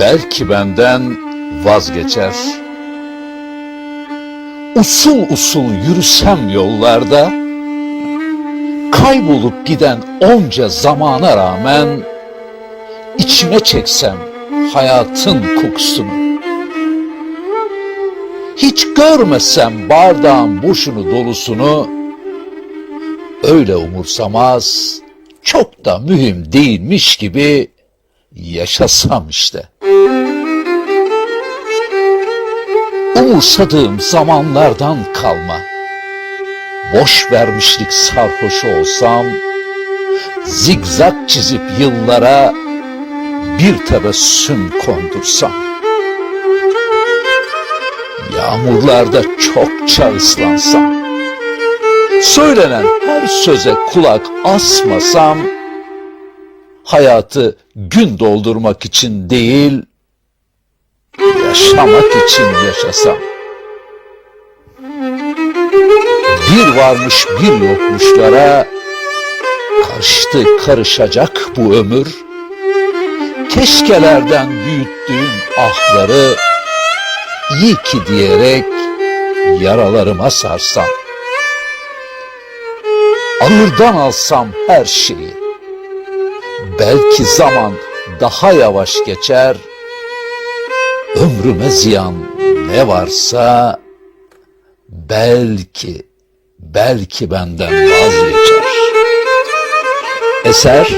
belki benden vazgeçer. Usul usul yürüsem yollarda, kaybolup giden onca zamana rağmen, içime çeksem hayatın kokusunu. Hiç görmesem bardağın boşunu dolusunu, öyle umursamaz, çok da mühim değilmiş gibi yaşasam işte. Umursadığım zamanlardan kalma. Boş vermişlik sarhoşu olsam, zigzag çizip yıllara bir tebessüm kondursam. Yağmurlarda çokça ıslansam, söylenen her söze kulak asmasam, hayatı gün doldurmak için değil, yaşamak için yaşasam. Bir varmış bir yokmuşlara, karıştı karışacak bu ömür, keşkelerden büyüttüğüm ahları, iyi ki diyerek yaralarıma sarsam. Ağırdan alsam her şeyi, belki zaman daha yavaş geçer, ömrüme ziyan ne varsa belki, belki benden vazgeçer. Eser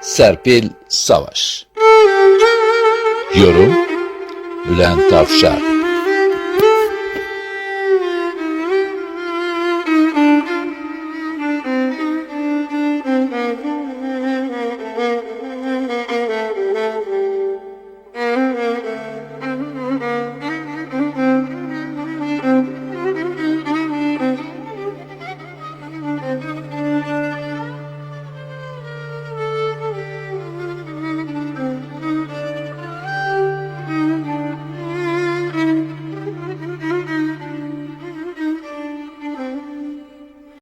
Serpil Savaş. Yorum Bülent Tavşar